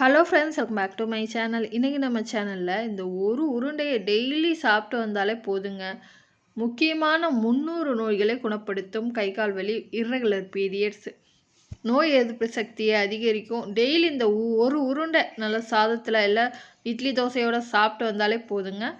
Hello friends welcome back to my channel இன்றைக்கி நம்ம சேனலில் இந்த ஒரு உருண்டையை டெய்லி சாப்பிட்டு வந்தாலே போதுங்க. முக்கியமான முந்நூறு நோய்களை குணப்படுத்தும் கை கால் வலி இர்ரெகுலர் பீரியட்ஸ் நோய் எதிர்ப்பு சக்தியை அதிகரிக்கும். டெய்லி இந்த உ- ஒரு உருண்டை நல்ல சாதத்தில் இல்லை இட்லி தோசையோடு சாப்பிட்டு வந்தாலே போதுங்க.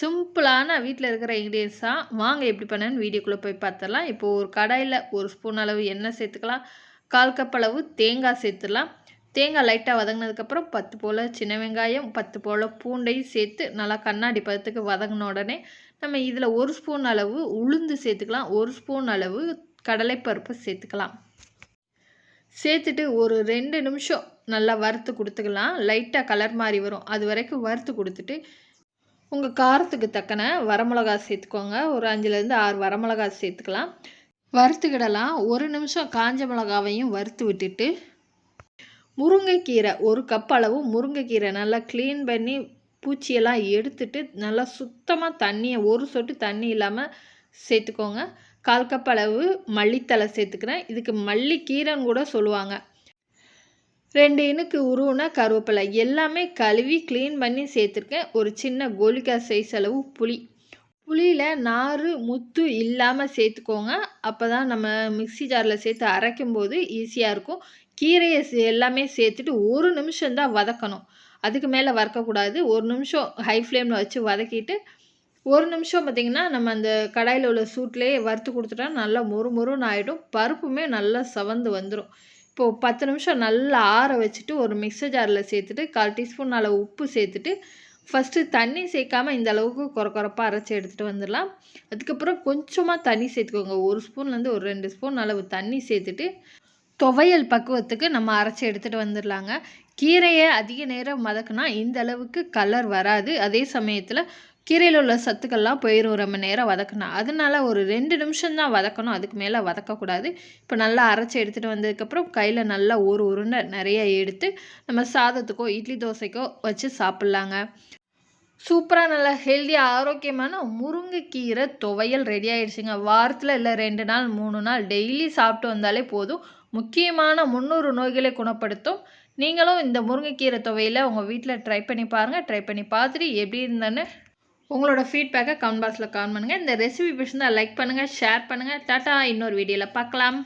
சிம்பிளான வீட்டில் இருக்கிற இன்க்ரீடியன்ஸ் தான் வாங்க எப்படி பண்ணேன்னு வீடியோக்குள்ளே போய் பார்த்துடலாம். இப்போது ஒரு கடாயில் ஒரு ஸ்பூன் அளவு எண்ணெய் சேர்த்துக்கலாம். கால் கப் அளவு தேங்காய் சேர்த்துடலாம். தேங்காய் லைட்டாக வதங்கினதுக்கப்புறம் பத்து போல் சின்ன வெங்காயம் பத்து போல் பூண்டையும் சேர்த்து நல்லா கண்ணாடி பதத்துக்கு வதங்கின உடனே நம்ம இதில் ஒரு ஸ்பூன் அளவு உளுந்து சேர்த்துக்கலாம் ஒரு ஸ்பூன் அளவு கடலைப்பருப்பு சேர்த்துக்கலாம். சேர்த்துட்டு ஒரு ரெண்டு நிமிஷம் நல்லா வறுத்து கொடுத்துக்கலாம். லைட்டாக கலர் மாதிரி வரும். அது வரைக்கும் வறுத்து கொடுத்துட்டு உங்கள் காரத்துக்கு தக்கன வரமிளகா சேர்த்துக்கோங்க. ஒரு அஞ்சுலேருந்து ஆறு வரமிளகா சேர்த்துக்கலாம். வறுத்துக்கிடலாம். ஒரு நிமிஷம் காஞ்ச மிளகாவையும் வறுத்து விட்டுட்டு முருங்கைக்கீரை ஒரு கப் அளவு முருங்கைக்கீரை நல்லா க்ளீன் பண்ணி பூச்சியெல்லாம் எடுத்துட்டு நல்லா சுத்தமாக தண்ணியை ஒரு சொட்டு தண்ணி இல்லாமல் சேர்த்துக்கோங்க. கால் கப் அளவு மல்லித்தலை சேர்த்துக்கிறேன். இதுக்கு மல்லிக்கீரைன்னு கூட சொல்லுவாங்க. ரெண்டு இனுக்கு உருவுனா கருவேப்பிலை எல்லாமே கழுவி க்ளீன் பண்ணி சேர்த்துருக்கேன். ஒரு சின்ன கோலிக்காய் சைஸ் அளவு புளி. புளியில் நார் முத்து இல்லாமல் சேர்த்துக்கோங்க. அப்போ தான் நம்ம மிக்ஸி ஜாரில் சேர்த்து அரைக்கும் போது ஈஸியாக இருக்கும். கீரையை எல்லாமே சேர்த்துட்டு ஒரு நிமிஷம் தான் வதக்கணும். அதுக்கு மேலே வறுக்கக்கூடாது. ஒரு நிமிஷம் ஹை ஃப்ளேமில் வச்சு வதக்கிட்டு ஒரு நிமிஷம் பார்த்திங்கன்னா நம்ம அந்த கடாயில் உள்ள சூட்லேயே வறுத்து கொடுத்துட்டா நல்லா மொறு மொறுன்னு ஆகிடும் பருப்புமே நல்லா சவந்து வந்துடும் இப்போது பத்து நிமிஷம் நல்லா ஆற வச்சுட்டு ஒரு மிக்சர் ஜாரில் சேர்த்துட்டு கால் டீஸ்பூன் அளவு உப்பு சேர்த்துட்டு ஃபஸ்ட்டு தண்ணி சேர்க்காம இந்த அளவுக்கு குறக்குறப்பாக அரைச்சி எடுத்துகிட்டு வந்துடலாம். அதுக்கப்புறம் கொஞ்சமாக தண்ணி சேர்த்துக்கோங்க. ஒரு ஸ்பூன்லேருந்து ஒரு ரெண்டு ஸ்பூன் அளவு தண்ணி சேர்த்துட்டு துவையல் பக்குவத்துக்கு நம்ம அரைச்சி எடுத்துகிட்டு வந்துடலாங்க. கீரையை அதிக நேரம் மதக்குனா இந்த அளவுக்கு கலர் வராது. அதே சமயத்தில் கீரையில் உள்ள சத்துக்கள்லாம் போயிடும் ரொம்ப நேரம் வதக்கணும் அதனால ஒரு ரெண்டு நிமிஷம் தான் வதக்கணும். அதுக்கு மேலே வதக்கக்கூடாது. இப்போ நல்லா அரைச்சி எடுத்துகிட்டு வந்ததுக்கப்புறம் கையில் நல்லா ஒரு உருண்டை நிறைய எடுத்து நம்ம சாதத்துக்கோ இட்லி தோசைக்கோ வச்சு சாப்பிட்லாங்க. சூப்பராக நல்லா ஹெல்த்தியாக ஆரோக்கியமான முருங்கைக்கீரை துவையல் ரெடி ஆயிடுச்சுங்க. வாரத்தில் இல்லை ரெண்டு நாள் மூணு நாள் டெய்லி சாப்பிட்டு வந்தாலே போதும். முக்கியமான முந்நூறு நோய்களை குணப்படுத்தும். நீங்களும் இந்த முருங்கைக்கீரை துவையில் உங்கள் வீட்டில் ட்ரை பண்ணி பாருங்கள் ட்ரை பண்ணி பார்த்துட்டு எப்படி இருந்தேன்னு உங்களோட ஃபீட்பேக்கை கமெண்ட் பாக்ஸில் கமெண்ட் பண்ணுங்கள் இந்த ரெசிபி பிடிச்சிருந்தால் லைக் பண்ணுங்கள் ஷேர் பண்ணுங்கள் டாட்டா இன்னொரு வீடியோவில் பார்க்கலாம்.